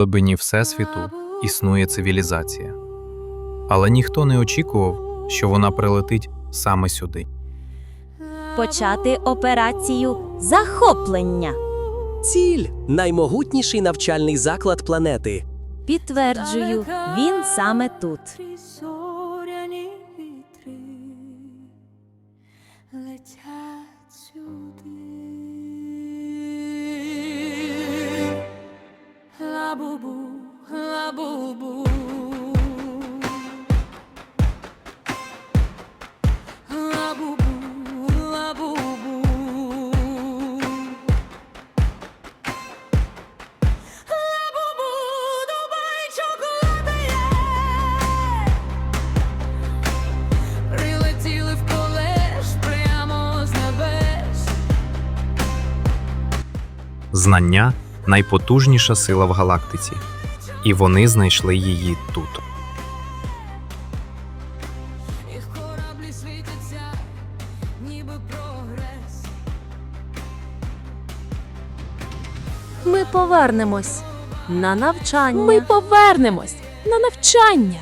глибині Всесвіту існує цивілізація. Але ніхто не очікував, що вона прилетить саме сюди. Почати операцію захоплення. Ціль наймогутніший навчальний заклад планети. Підтверджую, він саме тут. летять небес. Знання найпотужніша сила в галактиці, і вони знайшли її тут. Їх кораблі світяться, ніби прогрес. Ми повернемось на навчання. Ми повернемось на навчання.